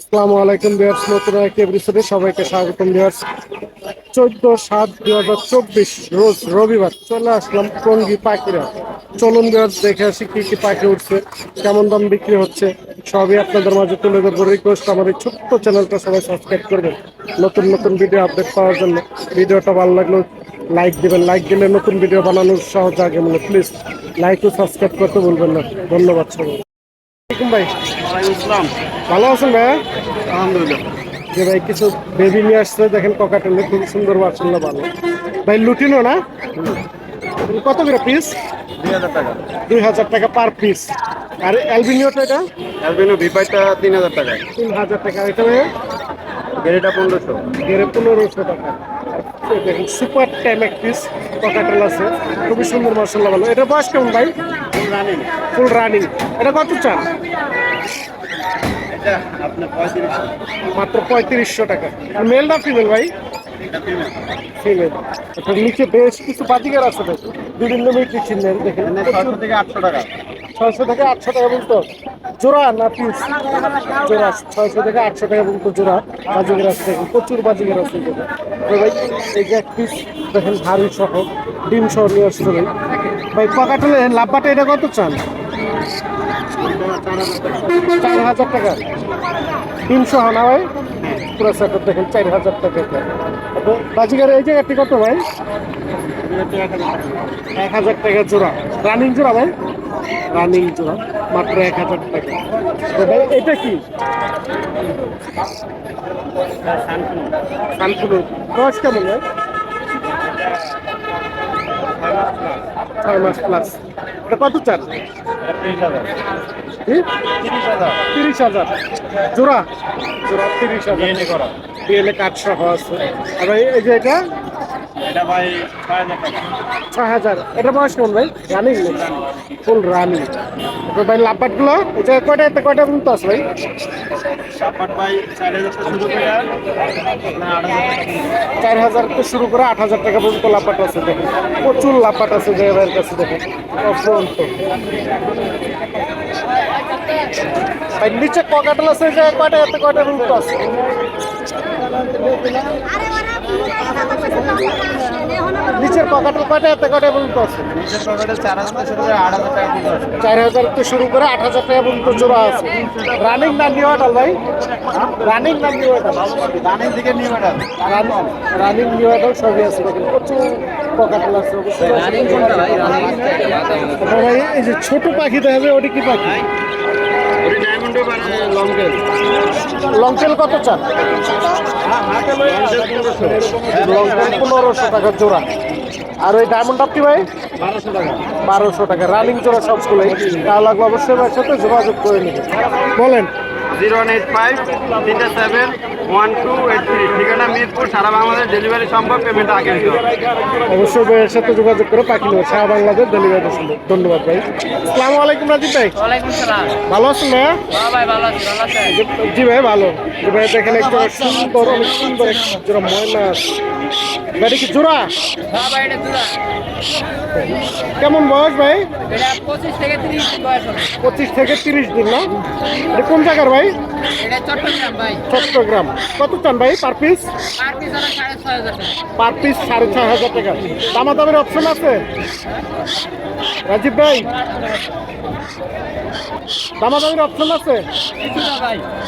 আসসালামু আলাইকুম বিয়ার্স নতুন একটি এপিসোডে সবাইকে স্বাগতম বিয়ার্স চোদ্দ সাত দুই হাজার চব্বিশ রোজ রবিবার চলে আসলাম টঙ্গি পাখিরা। চলুন বিয়ার্স দেখে আসি কি কি পাখি উঠছে, কেমন দাম বিক্রি হচ্ছে, সবই আপনাদের মাঝে তুলে ধরবো। রিকোয়েস্ট আমার এই ছোট্ট চ্যানেলটা সবাই সাবস্ক্রাইব করবেন, নতুন নতুন ভিডিও আপডেট পাওয়ার জন্য। ভিডিওটা ভালো লাগল লাইক দিবেন লাইক দিলে নতুন ভিডিও বানানোর সহজ আগে মানে প্লিজ লাইক ও সাবস্ক্রাইব করতে বলবেন না। ধন্যবাদ সবাই ভাই। ভালো আছেন ভাই আলহামদুলিল্লাহ। যে ভাই কিছু বেবি নিয়ে আসছে দেখেন ককাটেলে খুব সুন্দর মার্শাল্লাহ ভালো। ভাই লুটিনো না? কত করে পিস দুই হাজার টাকা। দুই হাজার টাকা পার পিস আর অ্যালবিনিওটা এটা? অ্যালবিনো ভিপাইটা তিন হাজার টাকা। তিন হাজার টাকা। এটা ভাই গেরিটা পনেরোশো। গেড়ে পনেরোশো টাকা। দেখেন সুপার টাইম এক পিস ককাটেল আছে। খুবই সুন্দর মার্শাল্লাহ ভালো। এটা বয়স কেমন ভাই? রানিং ফুল রানিং এটা কত চান? মাত্র পঁয়ত্রিশশো টাকা। আর মেল না ফিমেল ভাই? ফিমেল আচ্ছা নিচে বেশ কিছু পাতিকার আছে বিভিন্ন মিটি চিহ্ন দেখেন। থেকে আটশো টাকা। ছয়শো থেকে আটশো টাকা পর্যন্ত জোড়া না পিস জোড়া, ছয়শো থেকে আটশো টাকা পর্যন্ত জোড়া। আছে দেখেন, প্রচুর এখানে। তো ভাই, এই যে এক পিস দেখেন হাড়ি সহ, ডিম সহ নিয়ে আসছে ভাই। ভাই পকাটলে লাভবাটা এটা কত চান? চার হাজার টাকা। ডিম সহ না ভাই? পুরো দেখেন, চার হাজার টাকা। তো বাজিগার এই জায়গাটি কত ভাই? এক হাজার টাকা জোড়া। রানিং জোড়া ভাই? রানিং জোড়া মাত্র এক হাজার টাকা। এটা কি? বয়স কেমন ছয় মাস প্লাস এটা কত চার? তিরিশ হাজার। জোড়া? জোড়া তিরিশ হাজার। ডিএনএ কার্ড সহ আছে। আর এই যে এটা? এটা ভাই ছয় হাজার। এটা বয়স কেমন ভাই? রানিং ফুল রানিং তো ভাই লাভবাটগুলো এটা কয়টা এতে কয়টা পর্যন্ত আছে ভাই? চার হাজার টাকা শুরু করে। আট হাজার টাকা পর্যন্ত। চার হাজার থেকে শুরু করে আট হাজার টাকা পর্যন্ত লাভবাট আছে দেখেন প্রচুর লাভবাট আছে যে ভাইয়ের কাছে দেখেন ভাই নিচে ককাটেল আছে যে কয়টা এতে কয়টা পর্যন্ত আছে? নিচের ককাটেল কয়টা এতে কয়টা পর্যন্ত আছে নিচের পকেটে চার হাজার টাকা শুরু করে আট হাজার টাকা পর্যন্ত আছে। চার হাজার থেকে শুরু করে আট হাজার টাকা পর্যন্ত জোড়া আছে। রানিং না নিউ আটাল ভাই? রানিং না new adult running new adult সবই আছে প্রচুর পকাটেল আছে। রানিং কোনটা ভাই? ভাই এই যে ছোট পাখি দেখা যায় ওটি কি পাখি? ওই ডায়মন্ডও লং টেল লংটেল কত চান? লংটেল পনেরোশো টাকা জোড়া। আর ওই ডায়মন্ড ভাই বারোশো টাকা বারোশো টাকা। রানিং জোড়া সবগুলোই। তা লাগবে অবশ্যই ভাইয়ের সাথে যোগাযোগ করে নেবেন। বলেন। জিরো এইট ফাইভ, তিনটা seven one two eight three ঠিকানা মিরপুর সারা বাংলাদেশ ডেলিভারি সম্ভব পেমেন্ট আগে দিতে অবশ্যই ভাইয়ের সাথে যোগাযোগ করে পাখি নেবে সারা বাংলাদেশ ডেলিভারি সম্ভব। ধন্যবাদ ভাই। আসসালামু আলাইকুম রাজীব ভাই। ওয়ালাইকুম সালাম। ভালো আছেন ভাইয়া? হ্যাঁ ভাই ভালো আছি ভালো আছেন? জি ভাই ভালো। জি ভাই দেখেন একটা সুন্দর অনেক সুন্দর এক জোড়া ময়না আছে। ভাই এটা কি জোড়া? হ্যাঁ ভাই এটা দুলা কেমন বয়স ভাই? পঁচিশ থেকে তিরিশ দিন পঁচিশ থেকে তিরিশ দিন না? এটা কোন জায়গার ভাই? এটা চট্টগ্রাম কত চান ভাই পার পিস? পার পিস সাড়ে ছয় হাজার টাকা। পার পিস সাড়ে ছয় হাজার টাকা। দামা দামের অপশন আছে? রাজীব ভাই? দামা দামের অপশন আছে?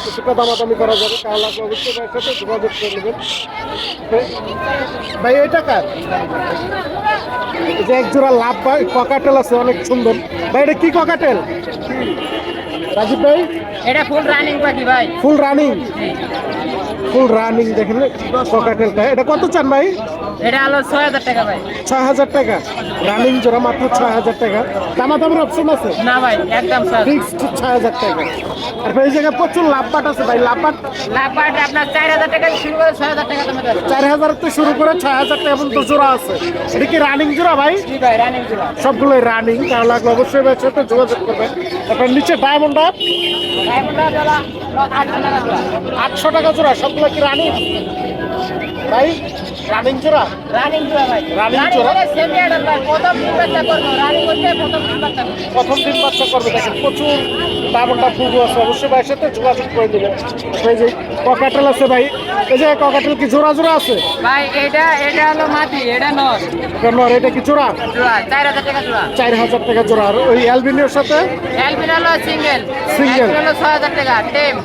কিছুটা দামাদামি করা যাবে, তাহলে আপনি অবশ্যই ভাইয়ের সাথে যোগাযোগ করে নেবেন। ভাই, এটা কার? যে এক জোড়া লাভ ভাই ককাটেল আছে, অনেক সুন্দর। ভাই, এটা কি ককাটেল? রাজীব ভাই? এটা ফুল রানিং পাখি ভাই। ফুল রানিং ফুল রানিং দেখেন ককাটেলটা এটা কত চান ভাই? এটা হলো ছয় হাজার টাকা ভাই। ছয় হাজার টাকা। রানিং জোড়া মাত্র ছয় হাজার টাকা। দামা দামের অপশন আছে? না ভাই একদম ফিক্সড ছয় হাজার টাকা। আর এই জায়গায় প্রচুর লাভবাট আছে ভাই লাভবাট। লাভপাট আপনার চার হাজার টাকা শুরু করে ছয় হাজার টাকা চার হাজার থেকে শুরু করে ছয় হাজার টাকা পর্যন্ত জোড়া আছে। এটা কি রানিং জোড়া ভাই? ভাই রানিং জোড়া। সবগুলোই রানিং তাহলে লাগলে অবশ্যই সাথে যোগাযোগ করবেন। তারপর নিচে ডায়মন্ড আপ আটশো টাকা জোড়া সবগুলো কি রানিং ভাই রানিং চোরা রানিং জোড়া ভাই। রানিং জোড়া? প্রথম তিন বাচ্চা করব। রানিং করতে প্রথম তিন বাচ্চা প্রথম দিন বাচ্চা করবে। দেখেন প্রচুর দামটা ফুল আছে। অবশ্যই ভাইয়ের সাথে যোগাযোগ করে দেবেন। ককাটেল আছে ভাই। এই যে ককাটেল কি জোড়া জোড়া আছে? ভাই এটা এটা হলো মাটি এটা নর। কেন আর এটা কি জোড়া? জোড়া চার হাজার টাকা জোড়া। চার হাজার টাকা জোড়া। আর ওই অ্যালবিনিওর সাথে? এলবিন হলো সিঙ্গেল। Single। হলো ছয় হাজার টাকা টেম।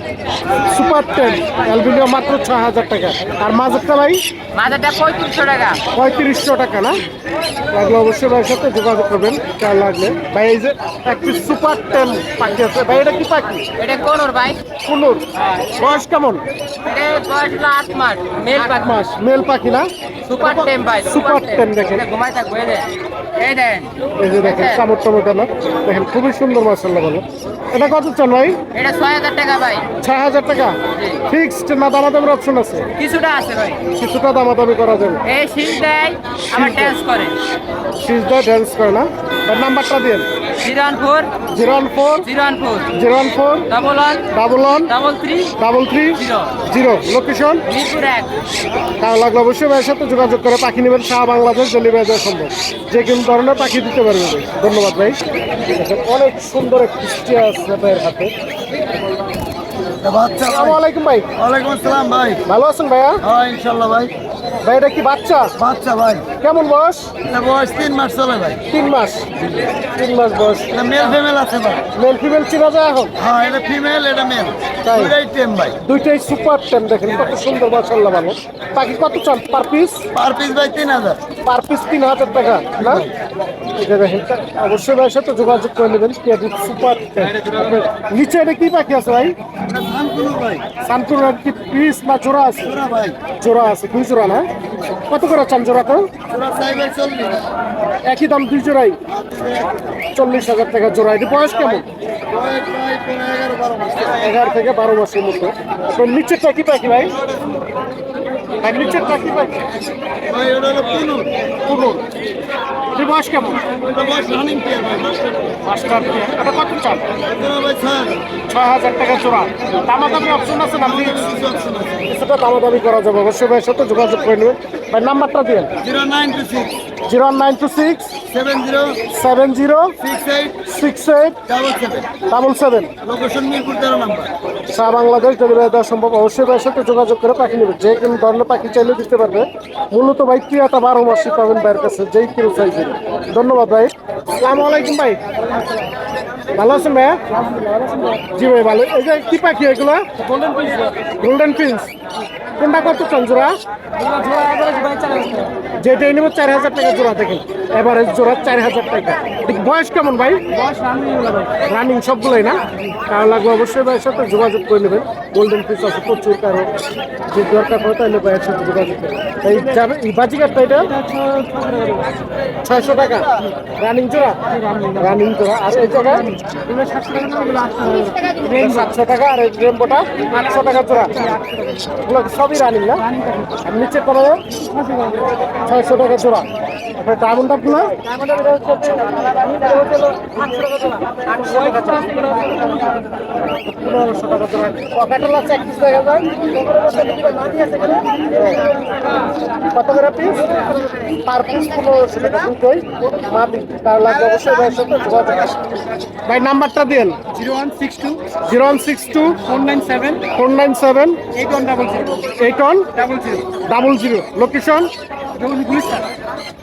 সুপার টেন অ্যালবিনিও মাত্র ছয় হাজার টাকা। আর মাঝেরটা ভাই? মাথাটা পঁয়ত্রিশশো টাকা। পঁয়ত্রিশশো টাকা না? লাগলে অবশ্যই ভাইয়ের সাথে যোগাযোগ করবেন কার লাগলে। ভাই এই যে একটি সুপার টেন পাখি আছে। ভাই এটা কি পাখি? এটা কোনোর ভাই। কুনুর। বয়স কেমন? এটা বয়স হলো আট মাস মেল পাখি মাস মেল পাখি না? সুপার টেম ভাই সুপার টেম দেখেন। ঘুমাই থাকব এই দেন। এই যে দেখেন কামড় টমেটো না দেখেন খুবই সুন্দর বলো এটা কত চান ভাই? এটা ছয় হাজার টাকা ভাই। ছয় হাজার টাকা। ফিক্সড না দামাদামির অপশন আছে? কিছুটা আছে ভাই। কিছুটা দামাদামি করা যাবে। এই শীত দেয় আবার ড্যান্স করে। দেয় ড্যান্স করে না? নাম্বারটা দিন। Zero one four zero one four zero one four zero one four double one. Double one. Double three. Double three. Zero. Zero. Location? Mirpur এক। তার লাগলে? অবশ্যই ভাইয়ের সাথে যোগাযোগ করে পাখি নেবেন। সারা বাংলাদেশ ডেলিভারি দেওয়া সম্ভব। যে কোনো ধরনের পাখি দিতে পারবে ভাই। ধন্যবাদ ভাই। অনেক সুন্দর এক কৃষ্টি আছে ভাইয়ের হাতে। আসসালামু আলাইকুম ভাই। ওয়ালাইকুম আসসালাম ভাই। ভালো আছেন ভাইয়া? হ্যাঁ ইনশাল্লাহ ভাই। ভাই এটা কি বাচ্চা? বাচ্চা ভাই। কেমন বয়স? বয়স তিন মাস চলে ভাই। তিন মাস। তিন মাস বয়স। এটা মেল ফিমেল আছে ভাই। মেল ফিমেল চিনা যায় এখন? হ্যাঁ এটা ফিমেল এটা মেল? দুইটাই টেম ভাই। দুইটাই সুপার টেম দেখেন কত সুন্দর মাসাল্লাহ ভালো। পাখি কত চান? পার পিস পার পিস ভাই তিন হাজার। পার পিস তিন হাজার টাকা না? অবশ্যই ভাইয়ের সাথে যোগাযোগ করে নেবেন ক্রেডিট সুপার নিচে এটা কি পাখি আছে ভাই? শান্তুর কি পিস না জোড়া আছে? জোড়া আছে দুই জোড়া না? কত করে চান জোড়া তো একই দাম দুই জোড়াই? চল্লিশ হাজার টাকা জোড়া। এটি বয়স কেমন? এগারো থেকে বারো মাসের মতো। আপনার নিচেরটা কি পাখি ভাই? আর নিচের কি পাখি ভাই ওটা হলো বয়স কেমন? মাস্টার এটা কত চাল? ছয় হাজার টাকা জোড়া। দামাদামি অপশন আছে না সেটা দামাদামি করা যাবে। অবশ্যই ভাই সাথে যোগাযোগ করে নেবেন। ভাই নাম্বারটা দিন zero nine two six. Zero nine two six seven zero. Seven zero six eight. Six eight double seven. Double seven. Location Mirpur তেরো নাম্বার। সারা বাংলাদেশ ডেলিভারি দেওয়া সম্ভব। অবশ্যই ভাইয়ের সাথে যোগাযোগ করে পাখি নেবে যে কোনো ধরনের পাখি চাইলে দিতে পারবে। মূলত ভাই ক্রিয়াটা বারো মাসই পাবেন ভাইয়ের কাছে যেই কিলো চাইছেন ধন্যবাদ ভাই। সালাম আলাইকুম ভাই। ভালো আছেন ভাইয়া? জি ভাই ভালো। এই যে কি পাখি এগুলো? গোল্ডেন পিন্স গোল্ডেন পিন্স কোনটা কত চান জোড়া? যেটা নেব চার হাজার টাকা জোড়া দেখেন। এভারেজ জোড়া চার হাজার টাকা। বয়স কেমন ভাই? রানিং সবগুলোই না? কারও লাগবে অবশ্যই ভাইয়ের সাথে যোগাযোগ করে নেবেন। গোল্ডেন পিস আছে, প্রচুর কারও যে দরকার হয় তাহলে ভাইয়ের সাথে যোগাযোগ করবেন এই যাবে, এই বাজিকারটা এটা? ছয়শো টাকা। রানিং জোড়া? রানিং জোড়া। আর এই জায়গায় সাতশো টাকা। আর এই রেম্বোটা আটশো টাকা জোড়া। সবই রানিং না? আর নিচে কোনো ছয়শো টাকা জোড়া। আপনার ডায়মন্ড আপনার পনেরোশো টাকা জোড়া পকেটেল আছে এক পিস দেখা যায় কত করে পিস পার পিস পনেরোশো টাকা দুটোই। মাটি তার লাগবে অবশ্যই ভাইয়ের সাথে যোগাযোগ ভাই নাম্বারটা দিন zero one six two. Zero one six two. Four nine seven. Four nine seven. Eight one double zero. Eight one double zero. Double zero. Location?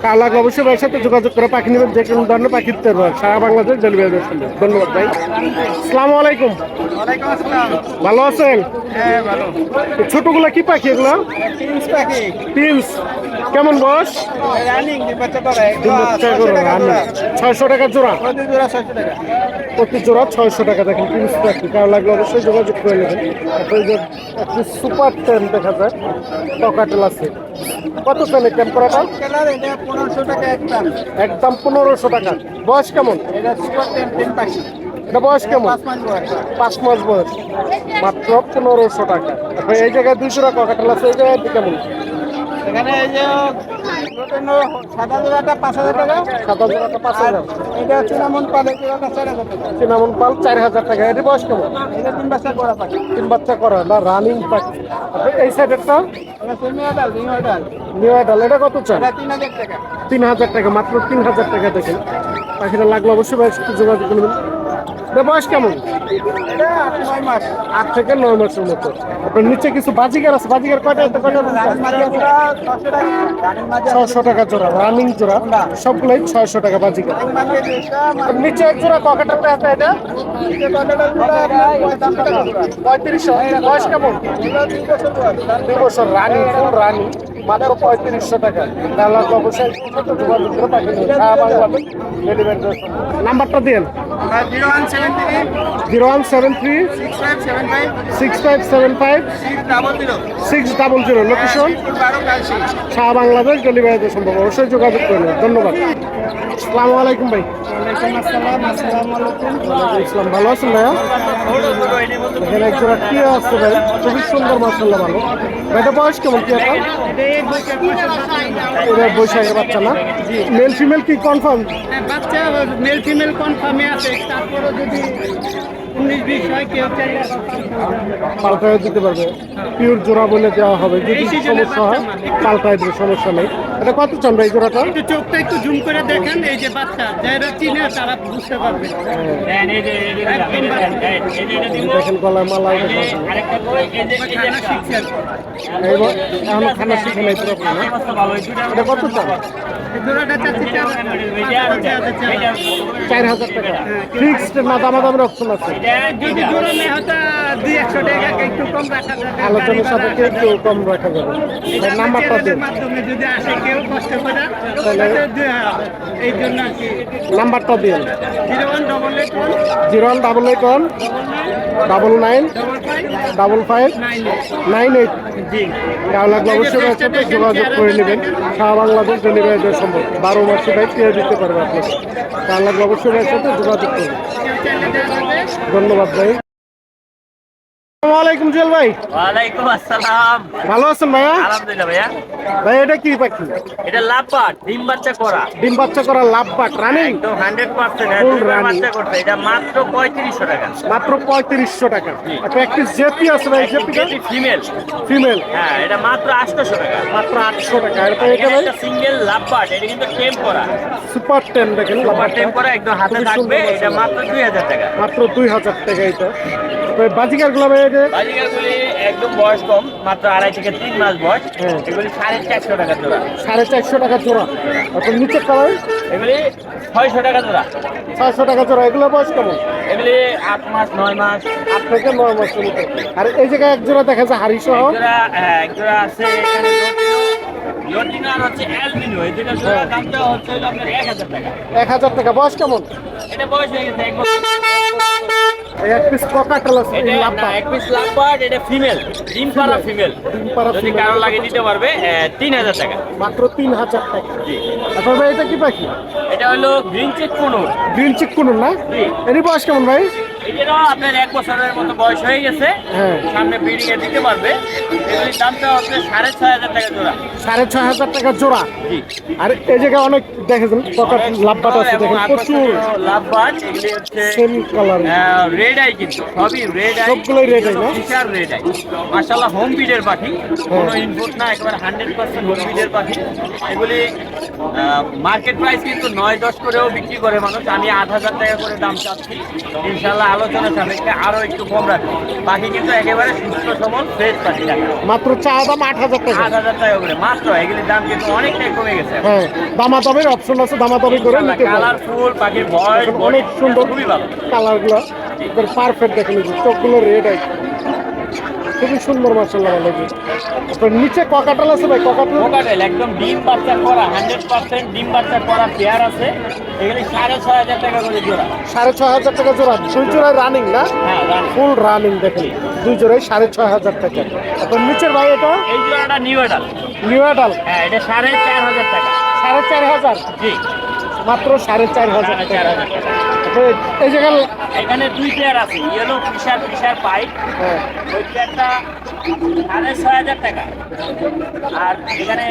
কার লাগবে অবশ্যই ভাইয়ের সাথে যোগাযোগ করে পাখি নেবেন যে কোনো ধরনের পাখি দিতে পারবেন। সারা বাংলাদেশ ডেলিভারি দেওয়া সম্ভব ধন্যবাদ ভাই। আসসালামু আলাইকুম। ভালো আছেন? হ্যাঁ ছোটগুলা কি পাখি এগুলো? পিন্স কেমন রানি। ছয়শো টাকা জোড়া। প্রতি জোড়া ছয়শো টাকা দেখেন পিন্স পাখি কারও লাগলে অবশ্যই যোগাযোগ করে নেবেন। তারপরে যে একটি সুপার টেন দেখা যায় টকাটেল আছে। কত ক্যাম্প করাটা? পনেরোশো টাকা একটা একদম পনেরোশো টাকা। বয়স কেমন? এটা সুপার পাখি এটা বয়স কেমন? পাঁচ মাস বয়স। মাত্র পনেরোশো টাকা। এই জায়গায় দুইশো টাকা কাটাল আছে এই জায়গায় কেমন? এখানে এই যে পালে চার হাজার টাকা। এটি বয়স কেমন? তিন বাচ্চা করা না রানিং পাখি তারপরে এই সাইডেরটা নিউ আইডাল এটা কত চান? তিন হাজার টাকা। মাত্র তিন হাজার টাকা দেখেন। পাখিটা লাগল অবশ্যই যোগাযোগ করবেন বয়স কেমন আট থেকে নয় মাসের মতো আপনার নিচে কিছু বাজিকার আছে বাজিকার কয়টা ছশো টাকা জোড়া রানিং জোড়া সবগুলোই ছয়শো টাকা বাজিকার আর নিচে এক জোড়া ককাটাতে আছে এটা পঁয়ত্রিশশো বয়স কেমন দুই বছর রানি ফুল রানি মাত্র পঁয়ত্রিশশো টাকা তাহলে অবশ্যই যোগাযোগ করে পাঠিয়ে বাংলাদেশ নাম্বারটা দিন zero one seven three six five seven five six double zero. Location Shah Bangladesh ডেলিভারিতে সম্ভব। অবশ্যই যোগাযোগ করবেন ধন্যবাদ। আসসালামু আলাইকুম ভাই। ইসলাম ভালো আছেন ভাইয়া? এখানে একজোড়া কি আছে ভাই খুবই সুন্দর মাসাল্লাহ ভালো। ভাইটা বয়স কেমন কি এখন এটা বৈশাখের বাচ্চা না? মেল ফিমেল কি কনফার্ম বাচ্চা মেল ফিমেল কনফার্মে আছে। তারপরে যদি হয় পাল্টায় দিতে পারবে পিওর জোড়া বলে দেওয়া হবে যদি সমস্যা হয় মানে। পাল্টায় দেবে সমস্যা নেই এটা কত চান ভাই জোড়াটা একটু চোখটা একটু জুম করে দেখেন এই যে বাচ্চা যারা চিনে তারা বুঝতে পারবে দেখেন গলায় মালা এখনও খানা শিখে নাই পুরো এটা কত চান চার চার হাজার টাকা। ফিক্সড না দামাদামের অপশন আছে যদি জোড়া নেই হয়তো দুই একশো টাকা একটু কম রাখা যাবে। আলোচনার সাপেক্ষে একটু কম রাখা যাবে নাম্বারটা দিন। মাধ্যমে যদি আসে কেউ কষ্ট করে তাহলে- তাহলে দুই হাজার। এই জন্য আর কি। নাম্বারটা দিন। Zero one double eight one. Zero one double eight one. Double nine. Double five. Nine eight. জি। লাগলে? অবশ্যই যোগাযোগ করে নেবেন। সারা বাংলাদেশ ডেলিভারি সম্ভব বারো মাসে ভাই দিতে পারবে আপনাকে। টাকা লাগলে অবশ্যই ভাইয়ের সাথে যোগাযোগ ধন্যবাদ ভাই। আসসালামু আলাইকুম জুয়েল ভাই। ওয়ালাইকুম আসসালাম। ভালো আছেন ভাইয়া? আলহামদুলিল্লাহ ভাইয়া। ভাই এটা কি পাখি? এটা লাভবাট ডিম বাচ্চা করা। ডিম বাচ্চা করা লাভ বাট রানিং একদম বাচ্চা করছে এটা মাত্র পঁয়ত্রিশশো টাকা। মাত্র পঁয়ত্রিশশো টাকা। একটা একটি জেপি আছে ভাই জেপিটা ফিমেল ফিমেল হ্যাঁ এটা মাত্র আটশোশো টাকা। মাত্র আটশো টাকা। এটা এটা ভাই? সিঙ্গেল লাভবাট এটা কিন্তু টেম করা। সুপার টেন দেখেন সুপার টেম করা একদম হাতে থাকবে এটা মাত্র দুই হাজার টাকা। মাত্র দুই হাজার টাকা এটা। বাজিকারগুলো ভাই বাজিকারগুলি একদম বয়স কম মাত্র আড়াই থেকে তিন মাস বয়স। হ্যাঁ। এগুলি সাড়ে চারশো টাকা জোড়া। সাড়ে চারশো টাকা জোড়া। আপনার নিচের কালার এগুলি ছয়শো টাকা জোড়া। ছয়শো টাকা জোড়া। এগুলো বয়স কেমন? এগুলি আট মাস নয় মাস। আট থেকে নয় মতো আর এই জায়গায় এক জোড়া দেখা যায় হাড়ি সহ একজোড়া হ্যাঁ আছে এখানে লটিনো। লটিনো হচ্ছে অ্যালবিনো। এই দুটো জোড়া দামটা হচ্ছে আপনার এক হাজার টাকা। এক হাজার টাকা। বয়স কেমন? এটা বয়স হয়ে গেছে এক বছর। এক পিস ককাটেল আছে এটা এই এক পিস লাভবার্ড এটা ফিমেল ডিম পাড়া ফিমেল ডিম যদি কারও লাগে দিতে পারবে তিন হাজার টাকা। মাত্র তিন হাজার টাকা। জি। এখন ভাই এটা কি পাখি? এটা হলো green cheek conure. Green cheek conure না? এর বয়স কেমন ভাই? আপনার এক বছরের মতো বয়স হয়ে গেছে। হ্যাঁ। সামনে ব্রিডিং এ দিতে পারবে। এগুলির দামটা হচ্ছে সাড়ে ছয় হাজার টাকা জোড়া। সাড়ে ছয় হাজার টাকা জোড়া? আর এই জায়গায় অনেক দেখেছেন ককাট লাভবাট আছে দেখেন প্রচুর। লাভবার্ড এগুলি হচ্ছে সেম কালার রেড আই কিন্তু সবই রেড আই সবগুলোই না? রেড আই মাশাআল্লাহ হোম পাখি। কোনো ইনপুট না একেবারে হান্ড্রেড পার্সেন্ট হোম বিডের পাখি। এগুলি মার্কেট প্রাইস কিন্তু নয় দশ করেও বিক্রি করে মানুষ। আমি আট হাজার টাকা করে দাম চাচ্ছি। ইনশাল্লাহ আলোচনা সাপেক্ষে আরও একটু কম রাখব। পাখি কিন্তু একেবারে সুস্থ সবল ফ্রেশ পাখি মাত্র চা দাম আট হাজার টাকা। আট হাজার টাকা করে। মাত্র এগুলির দাম কিন্তু অনেকটাই কমে গেছে। হ্যাঁ দামাদামের অপশন আছে দামাদামি করে নিতে পারেন কালারফুল পাখির ভয় অনেক সুন্দর খুবই ভালো। কালারগুলো। পারফেক্ট দেখেন চোখগুলো রেড আছে। খুবই সুন্দর মাসাল্লাহ ভালো যে আপনার নিচে ককাটাল আছে ভাই? ককাটাল কোকাটেল একদম ডিম বাচ্চা করা হান্ড্রেড পার্সেন্ট ডিম বাচ্চা করা পেয়ার আছে। এগুলি সাড়ে ছয় হাজার টাকা করে জোড়া। সাড়ে ছয় হাজার টাকা জোড়া। দুই জোড়ায় রানিং না? ফুল রানিং দেখেন। দুই জোড়ায় সাড়ে ছয় হাজার টাকা। আপনার নিচের ভাই এটা? এই জোড়াটা নিউ এডাল নিউ আডাল হ্যাঁ এটা সাড়ে চার হাজার টাকা। সাড়ে চার হাজার? জি। মাত্র সাড়ে চার হাজার টাকা। এই জায়গায় এখানে দুই প্লেয়ার আছে ইয়েলো ফিশার ফিশার পাইপ ওই পেয়ারটা সাড়ে ছয় হাজার টাকা। আর এখানে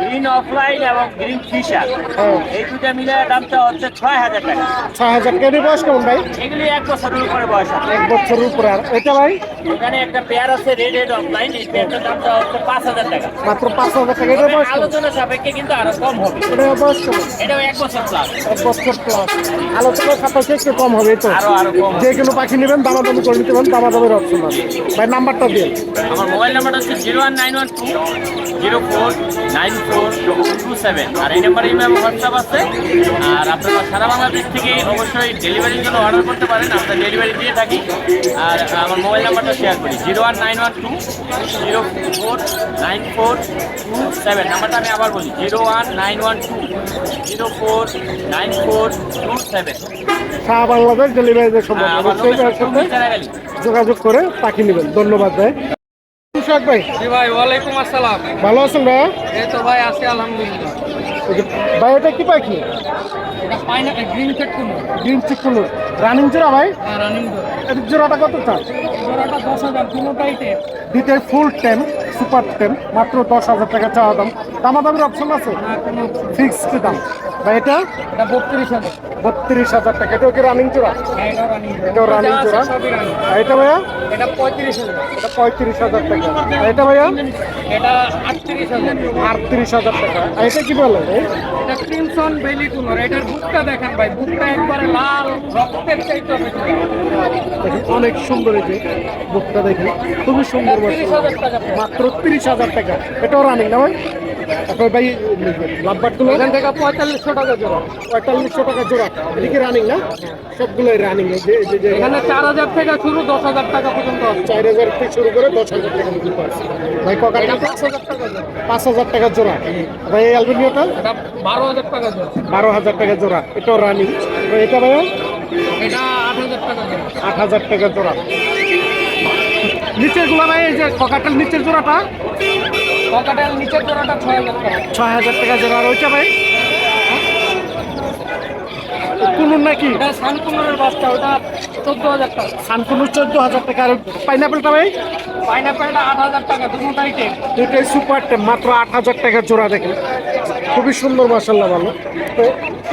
গ্রিন অফলাইন এবং গ্রিন ফিশার হ্যাঁ। এই দুটা মিলে দামটা হচ্ছে ছয় হাজার টাকা। ছয় হাজার কেজি বয়স কেমন ভাই? এগুলি এক বছরের উপরে বয়স এক বছরের উপরে। আর এটা ভাই? এখানে একটা পেয়ার আছে রেড রেড অফলাইন এই পেয়ারটার দামটা হচ্ছে পাঁচ হাজার টাকা। মাত্র পাঁচ হাজার টাকা। এটা বয়স আলোচনা সাপেক্ষে কিন্তু আরও কম হবে। এটা বয়স কেমন? এটাও এক বছর প্লাস এক বছর প্লাস আলোচনার সাপেক্ষে একটু কম হবে তো। আরও আরও কম যে কোনো পাখি নেবেন দামাদামি করে নিতে পারেন দামাদামের অপশন আছে। ভাই নাম্বারটা দিয়ে আমার মোবাইল নাম্বারটা হচ্ছে zero one nine one two zero four nine four two seven. আর এই নাম্বারে ইমেল হোয়াটসঅ্যাপ আছে। আর আপনারা সারা বাংলাদেশ থেকে অবশ্যই ডেলিভারির জন্য অর্ডার করতে পারেন। আমরা ডেলিভারি দিয়ে থাকি। আর আমার মোবাইল নাম্বারটা শেয়ার করি। Zero one nine one two zero four nine four two seven. নাম্বারটা আমি আবার বলি zero one nine one two zero four nine four two seven. সারা বাংলাদেশ ডেলিভারি সম্ভব। যোগাযোগ করে পাখি নেবেন। ধন্যবাদ ভাই। তুষাক ভাই ভাই ওয়ালাইকুম আসসালাম। ভালো আছেন ভাই এই তো ভাই আছি আলহামদুলিল্লাহ। ভাই এটা কি পাখি? গ্রিন রানিং জোড়া ভাই? রানিং এর জোড়াটা কত চান? জোড়াটা দশ হাজার দুটোটাই টেপ ফুল সুপার টেন মাত্র দশ হাজার টাকা চাওয়া দাম। দামাদামির অপশন আছে? ফিক্সড দাম। ভাই এটা? বত্রিশ হাজার। বত্রিশ হাজার টাকা। এটাও কি রানিং জোড়া হ্যাঁ এটাও রানিং আর এটা ভাইয়া? এটা পঁয়ত্রিশ হাজার। এটা পঁয়ত্রিশ হাজার টাকা। এটা ভাইয়া? এটা আটত্রিশ হাজার। আটত্রিশ হাজার টাকা। এটা কি বলে? এটা ক্রিমসন বেলি কুনোর এটার বুকটা দেখেন ভাই। বুকটা একবারে লাল রক্তের চাইতে অনেক সুন্দর এই যে বুকটা দেখি খুবই সুন্দর মাত্র তিরিশ হাজার টাকা। এটাও রানিং না ভাই? তারপর ভাই লাভবার তুলো এখান থেকে পঁয়তাল্লিশশো টাকা জোড়া। পঁয়তাল্লিশশো টাকা জোড়া। এদিকে রানিং না? সবগুলোই রানিং এখানে চার হাজার থেকে শুরু দশ হাজার টাকা পর্যন্ত চার হাজার থেকে শুরু করে দশ হাজার টাকা পর্যন্ত আছে। ভাই ককাটা? পাঁচ হাজার টাকা পাঁচ হাজার টাকা জোড়া। ভাই এই অ্যালবেনিয়াটা? বারো হাজার টাকা জোড়া। বারো হাজার টাকা জোড়া। এটাও রানিং এটা ভাইয়া? এটা আট হাজার টাকা জোড়া। আট হাজার টাকা জোড়া। নিচেরগুলা ভাই এই যে ককাটাল নিচের জোড়াটা পকেটের নিচের জোড়াটা ছয় হাজার টাকা। ছয় হাজার টাকা জোড়া। আর ওইটা ভাই? কুনুর নাকি? এটা সানকুমারের বাসটা ওটা চোদ্দ হাজার টাকা। সানকুনুর চোদ্দ হাজার টাকা। আর পাইনাপেলটা ভাই? পাইনাপেলটা আট হাজার টাকা দুটোটাই টেপ দুটোই সুপার টেম মাত্র আট হাজার টাকা জোড়া দেখেন। খুবই সুন্দর মাসাল্লাহ ভালো। তো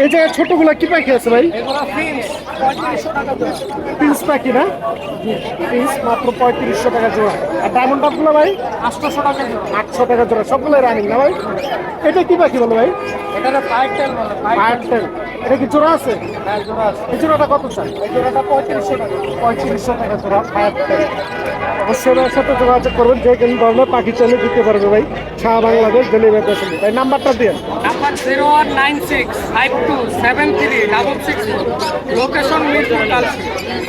এই জায়গায় ছোটগুলা কি পাখি আছে ভাই? পিস পাখি না? পিস মাত্র পঁয়ত্রিশশো টাকা জোড়া। আর ডায়মন্ড ভাই? আটশোশো টাকা জোড়া। আটশো টাকা জোড়া সবগুলোই রানিং না ভাই? এটা কি পাখি বলো ভাই? এটা কি জোড়া আছে? হ্যাঁ এই জোড়াটা কত চাই? এই জোড়াটা পঁয়ত্রিশশো টাকা। পঁয়ত্রিশশো টাকা জোড়া ফায়ার অবশ্যই ওনার সাথে যোগাযোগ করবেন যে কোনো ধরনের পাখি চাইলে দিতে পারবে ভাই। সারা বাংলাদেশ ডেলিভারি পেশেন্ট ভাই নাম্বারটা দিয়ে। Number zero one nine six five two seven three double six location Mirpur Kalshi.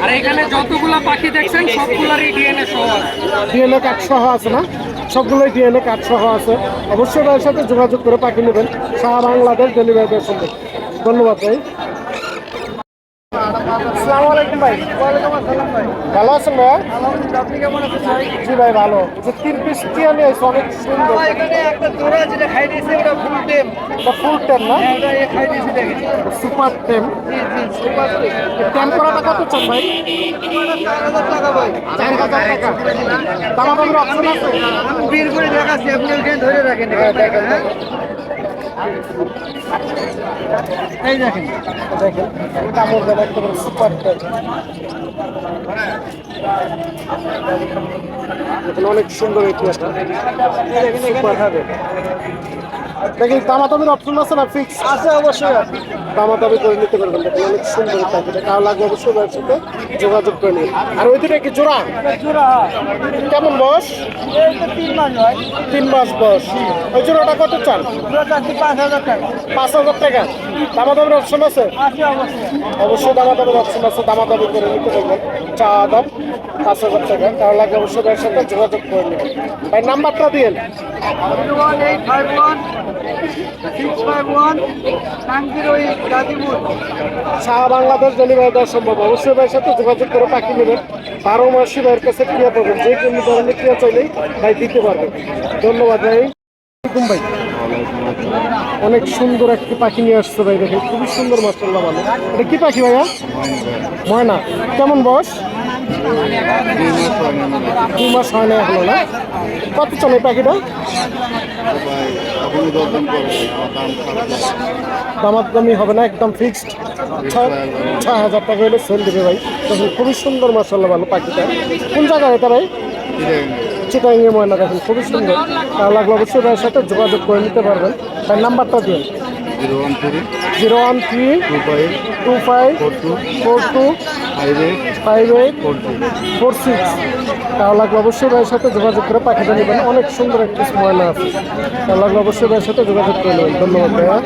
আর এখানে যতগুলো পাখি দেখছেন সবগুলোরই ডিএনএ সহ আছে। ডিএনএ কার্ড সহ আছে না? সবগুলোই ডিএনএ কার্ড সহ আছে। অবশ্যই তাদের সাথে যোগাযোগ করে পাঠিয়ে নেবেন। সারা বাংলাদেশ ডেলিভারি সম্ভব ধন্যবাদ ভাই আসসালামু আলাইকুম ভাই ওয়ালাইকুম আসসালাম ভাই ভালো আছেন ভাই? আপনি কেমন আছেন ভাই জি ভাই ভালো। যে তিন পিস টিয়া নিয়ে এসে অনেক সুন্দর। এখানে একটা জোড়া যেটা খাই দিয়েছে ওটা ফুল টেম। ফুল টেম না? ওটা এ খাই দিয়েছে দেখেন। সুপার টেম। জি জি সুপার টেম। টেম করাটা কত চান ভাই? টাকা। অপশন আছে? করে দেখাচ্ছি আপনি ওখানে ধরে রাখেন। দেখেন, হ্যাঁ? এই দেখেন। দেখেন কামড় দেন একেবারে সুপার দেখেন অনেক সুন্দর ইতিহাস সুপার হবে দেখেন দামাদামির অপশন আছে না ফিক্স আছে অবশ্যই আছে। করে নিতে পারবেন। দেখেন অনেক সুন্দর পাখিটা কালো লাগবে অবশ্যই ভাইয়ের সাথে যোগাযোগ করে নিন। আর ওই দিকে কি জোড়া? জোড়া কেমন বয়স? তিন মাস হয়। তিন মাস বয়স। ওই জোড়াটা কত চান? পাঁচ হাজার টাকা। পাঁচ হাজার টাকা। দামাদামির অপশন আছে? অবশ্যই। দামাদামির অপশন আছে। দামাদামি করে নিতে পারবেন। চা দাম পাঁচ হাজার টাকা। কারও লাগে অবশ্যই ভাইয়ের সাথে যোগাযোগ করে নেবেন ভাই নাম্বারটা দিন সারা বাংলাদেশ ডেলিভারি দেওয়া সম্ভব। অবশ্যই ভাইয়ের সাথে যোগাযোগ করে পাখি নেবেন বারো মাসই ভাইয়ের কাছে ক্রিয়া পাবেন। যে কোনো ধরনের ক্রিয়া চাইলেই ভাই দিতে পারবেন ধন্যবাদ ভাই। ভাই। অনেক সুন্দর একটি পাখি নিয়ে আসছে ভাই দেখে খুবই সুন্দর মাসাল্লাহ ভালো। এটা কি পাখি ভাইয়া? ময়না। কেমন বয়স? দুই মাস হয় না এখনও না? কত চলে পাখিটা? দামাদামি হবে না একদম ফিক্সড ছয় হাজার টাকা হলে সেল দেবে ভাই। দেখুন খুবই সুন্দর মাসাল্লাহ ভালো পাখিটা। কোন জায়গায় এটা ভাই? চিটাঙ্গি ময়না দেখুন খুবই সুন্দর। তাহলে লাগলে অবশ্যই ভাইয়ের সাথে যোগাযোগ করে নিতে পারবেন। ভাই নাম্বারটা দিন। Zero one three zero one three two five two five four two four two four six সাথে যোগাযোগ করে অনেক সুন্দর একটি ময়না আছে। অবশ্যই ভাইয়ের সাথে যোগাযোগ করে নেবেন। ধন্যবাদ ভাইয়া।